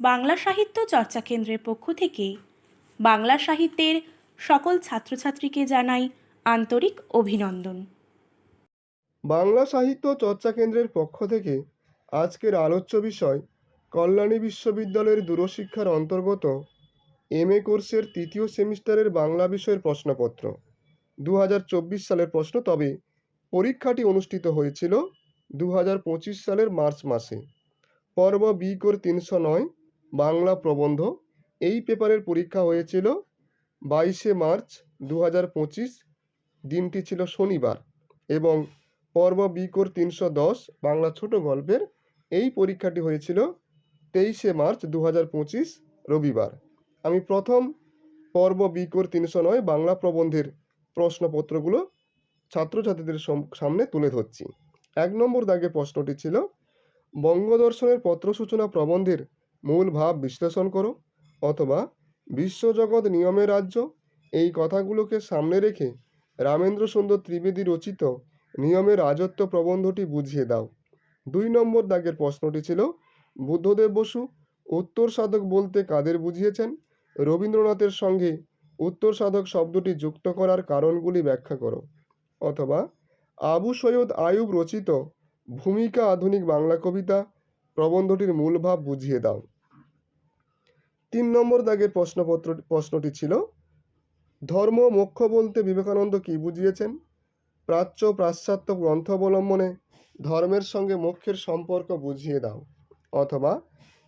বাংলা সাহিত্য চর্চা কেন্দ্রের পক্ষ থেকে বাংলা সাহিত্যের সকল ছাত্রছাত্রীকে জানাই আন্তরিক অভিনন্দন। বাংলা সাহিত্য চর্চা কেন্দ্রের পক্ষ থেকে আজকের আলোচ্য বিষয় কল্যাণী বিশ্ববিদ্যালয়ের দূরশিক্ষার অন্তর্গত এম এ কোর্সের তৃতীয় সেমিস্টারের বাংলা বিষয়ের প্রশ্নপত্র। দু হাজার চব্বিশ সালের প্রশ্ন, তবে পরীক্ষাটি অনুষ্ঠিত হয়েছিল দু হাজার পঁচিশ সালের মার্চ মাসে। পর্ব বি কোর তিনশো নয় বাংলা প্রবন্ধ। এই পেপারের পরীক্ষা হয়েছিল বাইশে মার্চ দু হাজার পঁচিশ। দিনটি ছিল শনিবার এবং পর্ব বি কোর তিনশো দশ বাংলা ছোট গল্পের এই পরীক্ষাটি হয়েছিল তেইশে মার্চ দু হাজার পঁচিশ, রবিবার। আমি প্রথম পর্ব বি কোর তিনশো নয় বাংলা প্রবন্ধের প্রশ্নপত্রগুলো ছাত্রছাত্রীদের সম- সামনে তুলে ধরছি। এক নম্বর দাগে প্রশ্নটি ছিল, বঙ্গদর্শনের পত্রসূচনা প্রবন্ধের মূল ভাব বিশ্লেষণ করো অথবা বিশ্বজগৎ নিয়মের রাজ্য। এই কথাগুলোকে সামনে রেখে রামেন্দ্র সুন্দর ত্রিবেদী রচিত নিয়মের রাজত্ব প্রবন্ধটি বুঝিয়ে দাও। দুই নম্বর দাগের প্রশ্নটি ছিল, বুদ্ধদেব বসু উত্তর সাধক বলতে কাদের বুঝিয়েছেন? রবীন্দ্রনাথের সঙ্গে উত্তর সাধক শব্দটি যুক্ত করার কারণগুলি ব্যাখ্যা করো। অথবা, আবু সৈয়দ আয়ুব রচিত ভূমিকা আধুনিক বাংলা কবিতা প্রবন্ধটির মূল ভাব বুঝিয়ে দাও। তিন নম্বর দাগের প্রশ্নপত্র, প্রশ্নটি ছিল, ধর্ম মোক্ষ বলতে বিবেকানন্দ কি বুঝিয়েছেন? প্রাচ্য পাশ্চাত্য গ্রন্থ অবলম্বনে ধর্মের সঙ্গে মোক্ষের সম্পর্ক বুঝিয়ে দাও, অথবা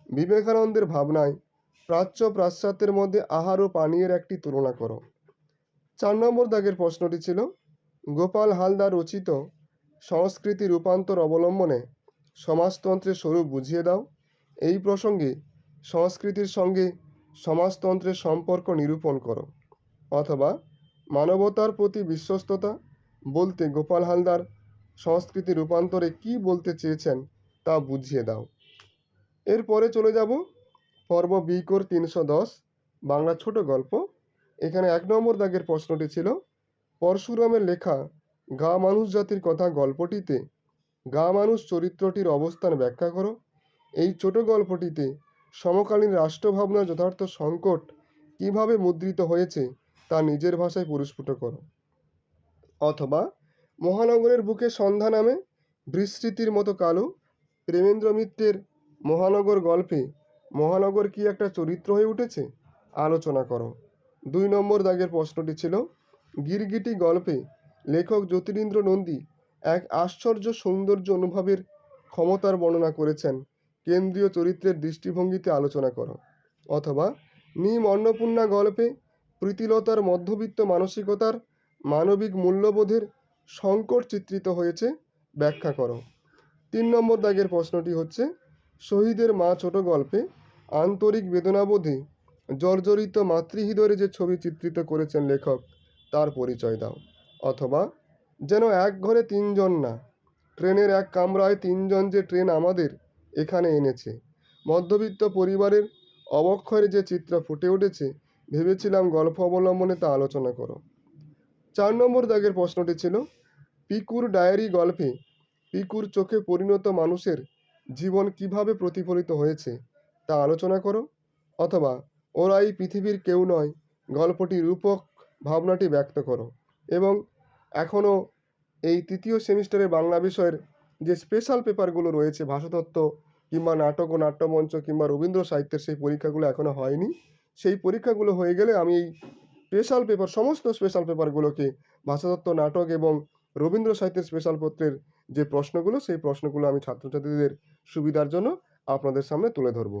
বিবেকানন্দের ভাবনায় প্রাচ্য পাশ্চাত্যের মধ্যে আহার ও পানীয়ের একটি তুলনা করো। চার নম্বর দাগের প্রশ্নটি ছিল, গোপাল হালদার রচিত সংস্কৃতি রূপান্তর অবলম্বনে সমাজতন্ত্রের স্বরূপ বুঝিয়ে দাও। এই প্রসঙ্গে সংস্কৃতির সঙ্গে সমাজতন্ত্রের সম্পর্ক নিরূপণ করো। অথবা মানবতার প্রতি বিশ্বস্ততা বলতে গোপাল হালদার সংস্কৃতি রূপান্তরে কি বলতে চেয়েছেন তা বুঝিয়ে দাও। এরপরে চলে যাব পর্ব বি কোর তিনশো দশ, বাংলা ছোট গল্প। এখানে এক নম্বর দাগের প্রশ্নটি ছিল, পরশুরামের লেখা গা মানুষ জাতির কথা গল্পটিতে গা মানুষ চরিত্রটির অবস্থান ব্যাখ্যা করো। এই ছোট গল্পটিতে সমকালীন রাষ্ট্রভাবনার যথার্থ সংকট কীভাবে মুদ্রিত হয়েছে তা নিজের ভাষায় পরিস্ফুট করো। অথবা মহানগরের বুকে সন্ধ্যা নামে বিস্মৃতির মতো কালো প্রেমেন্দ্র মিত্রের মহানগর গল্পে মহানগর কি একটা চরিত্র হয়ে উঠেছে? আলোচনা করো। দুই নম্বর দাগের প্রশ্নটি ছিল, গিরগিটি গল্পে লেখক জ্যোতিরিন্দ্র নন্দী এক আশ্চর্য সৌন্দর্য অনুভবের ক্ষমতার বর্ণনা করেছেন। কেন্দ্রীয় চরিত্রের দৃষ্টিভঙ্গিতে আলোচনা করো। অথবা নিম অন্নপূর্ণা গল্পে প্রীতিলতার মধ্যবিত্ত মানসিকতার মানবিক মূল্যবোধের সংকট চিত্রিত হয়েছে, ব্যাখ্যা করো। তিন নম্বর দাগের প্রশ্নটি হচ্ছে, শহীদের মা ছোট গল্পে আন্তরিক বেদনাবোধে জর্জরিত মাতৃহৃদয়ের যে ছবি চিত্রিত করেছেন লেখক, তার পরিচয় দাও। অথবা যেন এক ঘরে তিনজন না। ট্রেনের এক কামরায় তিনজন যে ট্রেন আমাদের এখানে এনেছে। মধ্যবিত্ত পরিবারের অবক্ষয়ের যে চিত্র ফুটে উঠেছে, ভেবেছিলাম গল্প অবলম্বনে তা আলোচনা করো। চার নম্বর দাগের প্রশ্নটি ছিল, পিকুর ডায়েরি গল্পে পিকুর চোখে পরিণত মানুষের জীবন কীভাবে প্রতিফলিত হয়েছে তা আলোচনা করো, অথবা ওরাই পৃথিবীর কেউ নয়, গল্পটি রূপক ভাবনাটি ব্যক্ত করো এবং এখনও এই তৃতীয় সেমিস্টারের বাংলা বিষয়ের যে স্পেশাল পেপারগুলো রয়েছে, ভাষাতত্ত্ব কিংবা নাটক ও নাট্যমঞ্চ কিংবা রবীন্দ্র সাহিত্যের সেই পরীক্ষাগুলো এখনও হয়নি। সেই পরীক্ষাগুলো হয়ে গেলে আমি এই স্পেশাল পেপার সমস্ত স্পেশাল পেপারগুলোকে ভাষাতত্ত্ব, নাটক এবং রবীন্দ্র সাহিত্যের স্পেশাল পত্রের যে প্রশ্নগুলো, সেই প্রশ্নগুলো আমি ছাত্রছাত্রীদের সুবিধার জন্য আপনাদের সামনে তুলে ধরবো।